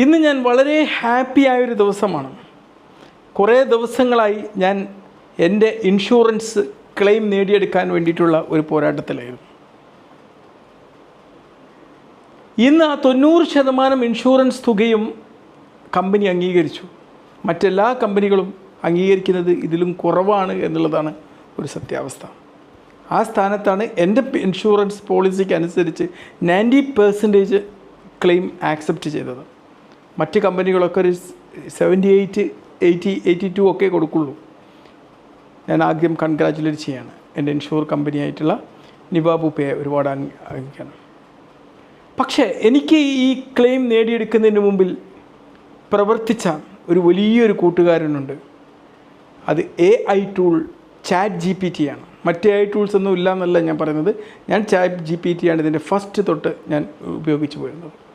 ഇന്ന് ഞാൻ വളരെ ഹാപ്പി ആയൊരു ദിവസമാണ്. കുറേ ദിവസങ്ങളായി ഞാൻ എന്റെ ഇൻഷുറൻസ് ക്ലെയിം നേടിയെടുക്കാൻ വേണ്ടിയിട്ടുള്ള ഒരു പോരാട്ടത്തിലായിരുന്നു. ഇന്ന് ആ തൊണ്ണൂറ് ശതമാനം ഇൻഷുറൻസ് തുകയും കമ്പനി അംഗീകരിച്ചു. മറ്റെല്ലാ കമ്പനികളും അംഗീകരിക്കുന്നത് ഇതിലും കുറവാണ് എന്നുള്ളതാണ് ഒരു സത്യാവസ്ഥ. ആ സ്ഥാനത്താണ് എന്റെ ഇൻഷുറൻസ് പോളിസിക്ക് അനുസരിച്ച് നയന്റി പെർസെന്റേജ് ക്ലെയിം ആക്സെപ്റ്റ് ചെയ്തത്. മറ്റ് കമ്പനികളൊക്കെ ഒരു seventy eight eighty eighty two ഒക്കെ കൊടുക്കുള്ളൂ. ഞാൻ ആദ്യം കൺഗ്രാജുലേറ്റ് ചെയ്യാണ്. എന്റെ ഇൻഷുർ കമ്പനിയായിട്ടുള്ള നിവാബുപ്പയെ ഒരുപാട് അംഗീ അംഗീകരിക്കണം. പക്ഷേ എനിക്ക് ഈ ക്ലെയിം നേടിയെടുക്കുന്നതിന് മുമ്പിൽ പ്രവർത്തിച്ച ഒരു വലിയൊരു കൂട്ടുകാരനുണ്ട്. അത് A I tool chat G P T ആണ്. മറ്റേ ഐ ടൂൾസ് ഒന്നും ഇല്ല എന്നല്ല ഞാൻ പറയുന്നത്. ഞാൻ ചാറ്റ് ജി പി ടി ആണ് ഇതിന്റെ ഫസ്റ്റ് തൊട്ട് ഞാൻ ഉപയോഗിച്ച് പോരുന്നത്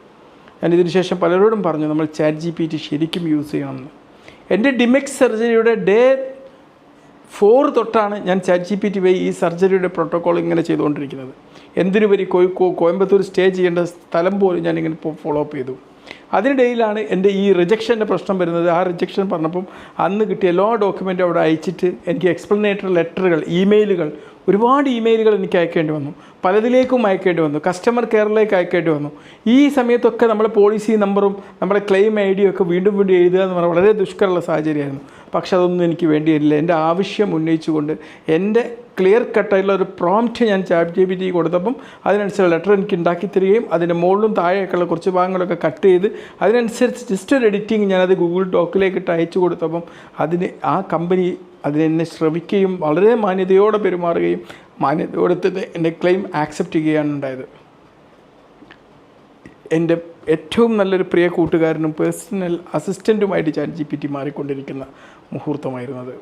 ഞാൻ ശേഷം പലരോടും പറഞ്ഞു നമ്മൾ ചാറ്റ് ജി പി ടി ശരിക്കും യൂസ് ചെയ്യണമെന്ന്. എന്റെ ഡിമെക്സ് സർജറിയുടെ ഡേ ഫോർ തൊട്ടാണ് ഞാൻ ചാറ്റ് ജി പി ടി വഴി ഈ സർജറിയുടെ പ്രോട്ടോകോൾ ഇങ്ങനെ ചെയ്തുകൊണ്ടിരിക്കുന്നത്. എന്തിനുപരി കോഴിക്കോ കോയമ്പത്തൂർ സ്റ്റേ ചെയ്യേണ്ട സ്ഥലം പോലും ഞാൻ ഇങ്ങനെ ഫോളോ അപ്പ് ചെയ്തു. അതിനിടയിലാണ് എന്റെ ഈ റിജക്ഷന്റെ പ്രശ്നം വരുന്നത്. ആ റിജക്ഷൻ പറഞ്ഞപ്പം അന്ന് കിട്ടിയ എല്ലാ ഡോക്യുമെന്റും അവിടെ അയച്ചിട്ട് എനിക്ക് എക്സ്പ്ലനേറ്ററി ലെറ്ററുകൾ ഇമെയിലുകൾ ഒരുപാട് ഇമെയിലുകൾ എനിക്ക് അയക്കേണ്ടി വന്നു. പലതിലേക്കും അയക്കേണ്ടി വന്നു. കസ്റ്റമർ കെയറിലേക്ക് അയക്കേണ്ടി വന്നു. ഈ സമയത്തൊക്കെ നമ്മുടെ പോളിസി നമ്പറും നമ്മുടെ ക്ലെയിം ഐ ഡിയും ഒക്കെ വീണ്ടും വീണ്ടും എഴുതുക എന്ന് പറഞ്ഞാൽ വളരെ ദുഷ്കരമുള്ള സാഹചര്യമായിരുന്നു. പക്ഷെ അതൊന്നും എനിക്ക് വേണ്ടിയില്ല എന്റെ ആവശ്യം ഉന്നയിച്ചുകൊണ്ട് എന്റെ ക്ലിയർ കട്ടായിട്ടുള്ള ഒരു പ്രോംപ്റ്റ് ഞാൻ ചാറ്റ് ജി ബി ടി കൊടുത്തപ്പം അതിനനുസരിച്ച് ലെറ്റർ എനിക്ക് ഉണ്ടാക്കി തരികയും അതിന്റെ മുകളിലും താഴെയൊക്കെയുള്ള കുറച്ച് ഭാഗങ്ങളൊക്കെ കട്ട് ചെയ്ത് അതിനനുസരിച്ച് ജസ്റ്റ് ഒരു എഡിറ്റിംഗ് ഞാനത് ഗൂഗിൾ ഡോക്കിലേക്ക് ഇട്ട് അയച്ചു കൊടുത്തപ്പം അതിന് ആ കമ്പനി അതിനെന്നെ ശ്രമിക്കുകയും വളരെ മാന്യതയോടെ പെരുമാറുകയും മാന്യതയോടെ തന്നെ എന്റെ ക്ലെയിം ആക്സെപ്റ്റ് ചെയ്യുകയാണ് ഉണ്ടായത്. എന്റെ ഏറ്റവും നല്ലൊരു പ്രിയ കൂട്ടുകാരനും പേഴ്സണൽ അസിസ്റ്റന്റുമായിട്ട് ചാറ്റ് ജി പി ടി മാറിക്കൊണ്ടിരിക്കുന്ന മുഹൂർത്തമായിരുന്നത്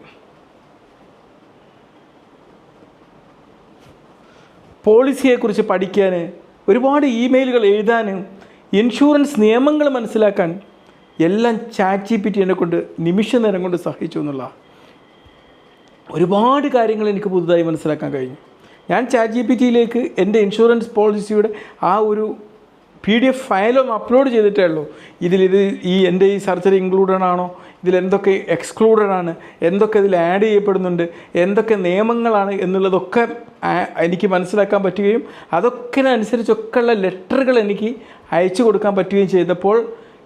പോളിസിയെക്കുറിച്ച് പഠിക്കാൻ ഒരുപാട് ഇമെയിലുകൾ എഴുതാൻ ഇൻഷുറൻസ് നിയമങ്ങൾ മനസ്സിലാക്കാൻ എല്ലാം ചാറ്റ് ജി പി ടി എന്നെ കൊണ്ട് നിമിഷ നേരം കൊണ്ട് സഹിച്ചു എന്നുള്ള ഒരുപാട് കാര്യങ്ങൾ എനിക്ക് പുതുതായി മനസ്സിലാക്കാൻ കഴിഞ്ഞു. ഞാൻ ചാറ്റ് ജി പി ടിയിലേക്ക് എന്റെ ഇൻഷുറൻസ് പോളിസിയുടെ ആ ഒരു പി ഡി എഫ് ഫയലൊന്ന് അപ്ലോഡ് ചെയ്തിട്ടേ ഉള്ളൂ. ഇതിലിത് ഈ എന്റെ ഈ സർജറി ഇൻക്ലൂഡഡ് ആണോ? ഇതിൽ എന്തൊക്കെ എക്സ്ക്ലൂഡഡ് ആണ്? എന്തൊക്കെ ഇതിൽ ആഡ് ചെയ്യപ്പെടുന്നുണ്ട്? എന്തൊക്കെ നിയമങ്ങളാണ് എന്നുള്ളതൊക്കെ എനിക്ക് മനസ്സിലാക്കാൻ പറ്റുകയും അതൊക്കെ അനുസരിച്ചൊക്കെയുള്ള ലെറ്ററുകൾ എനിക്ക് അയച്ചു കൊടുക്കാൻ പറ്റുകയും ചെയ്തപ്പോൾ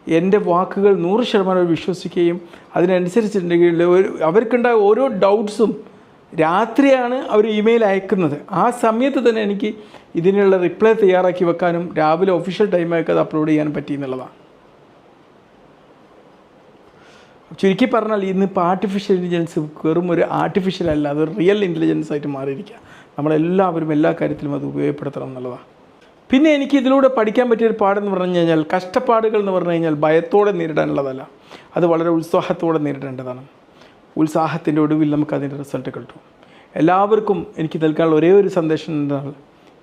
എന്റെ വാക്കുകൾ നൂറ് ശതമാനം വിശ്വസിക്കുകയും അതിനനുസരിച്ചിട്ടുണ്ടെങ്കിൽ ഒരു അവർക്കുണ്ടായ ഓരോ ഡൗട്ട്സും രാത്രിയാണ് അവർ ഇമെയിൽ അയക്കുന്നത്. ആ സമയത്ത് തന്നെ എനിക്ക് ഇതിനുള്ള റിപ്ലൈ തയ്യാറാക്കി വെക്കാനും രാവിലെ ഒഫീഷ്യൽ ടൈമായൊക്കെ അത് അപ്ലോഡ് ചെയ്യാൻ പറ്റി എന്നുള്ളതാണ്. ചുരുക്കി പറഞ്ഞാൽ ഇന്നിപ്പോൾ ആർട്ടിഫിഷ്യൽ ഇന്റലിജൻസ് വെറും ഒരു ആർട്ടിഫിഷ്യൽ അല്ല അത് റിയൽ ഇന്റലിജൻസ് ആയിട്ട് മാറിയിരിക്കുക നമ്മളെല്ലാവരും എല്ലാ കാര്യത്തിലും അത് ഉപയോഗപ്പെടുത്തണം എന്നുള്ളതാണ്. പിന്നെ എനിക്ക് ഇതിലൂടെ പഠിക്കാൻ പറ്റിയൊരു പാടെന്ന് പറഞ്ഞു കഴിഞ്ഞാൽ കഷ്ടപ്പാടുകൾ എന്ന് പറഞ്ഞു കഴിഞ്ഞാൽ ഭയത്തോടെ നേരിടാനുള്ളതല്ല. അത് വളരെ ഉത്സാഹത്തോടെ നേരിടേണ്ടതാണ്. ഉത്സാഹത്തിന്റെ ഒടുവിൽ നമുക്ക് അതിന്റെ റിസൾട്ട് കിട്ടും. എല്ലാവർക്കും എനിക്ക് നൽകാനുള്ള ഒരേ ഒരു സന്ദേശം എന്താണ്?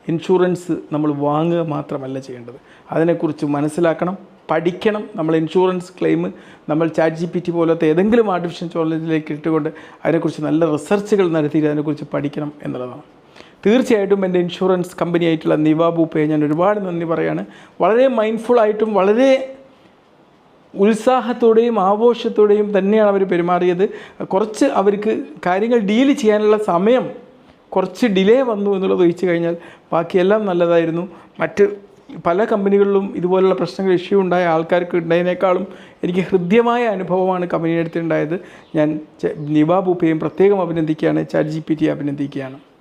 ഇൻഷുറൻസ് നമ്മൾ വാങ്ങുക മാത്രമല്ല ചെയ്യേണ്ടത്. അതിനെക്കുറിച്ച് മനസ്സിലാക്കണം പഠിക്കണം. നമ്മൾ ഇൻഷുറൻസ് ക്ലെയിം നമ്മൾ ചാറ്റ് ജി പി ടി പോലത്തെ ഏതെങ്കിലും ആർട്ടിഫിഷ്യൽ ടെക്നോളജിയിലേക്ക് ഇട്ടുകൊണ്ട് അതിനെക്കുറിച്ച് നല്ല റിസർച്ചുകൾ നടത്തിയിട്ട് അതിനെക്കുറിച്ച് പഠിക്കണം എന്നുള്ളതാണ്. തീർച്ചയായിട്ടും എന്റെ ഇൻഷുറൻസ് കമ്പനി ആയിട്ടുള്ള നിവാബൂപ്പയെ ഞാൻ ഒരുപാട് നന്ദി പറയാണ്. വളരെ മൈൻഡ്ഫുൾ ആയിട്ടും വളരെ ഉത്സാഹത്തോടെയും ആഘോഷത്തോടെയും തന്നെയാണ് അവർ പെരുമാറിയത്. കുറച്ച് അവർക്ക് കാര്യങ്ങൾ ഡീൽ ചെയ്യാനുള്ള സമയം കുറച്ച് ഡിലേ വന്നു എന്നുള്ളത് ഒഴിച്ചു കഴിഞ്ഞാൽ ബാക്കിയെല്ലാം നല്ലതായിരുന്നു. മറ്റ് പല കമ്പനികളിലും ഇതുപോലുള്ള പ്രശ്നങ്ങൾ ഇഷ്യൂ ഉണ്ടായ ആൾക്കാർക്ക് ഉണ്ടായതിനേക്കാളും എനിക്ക് ഹൃദ്യമായ അനുഭവമാണ് കമ്പനിയുടെ അടുത്തുണ്ടായത് ഞാൻ നിവാബ് നിവാബൂപ്പയും പ്രത്യേകം അഭിനന്ദിക്കുകയാണ് ചാറ്റ് ജി പി ടി അഭിനന്ദിക്കുകയാണ്.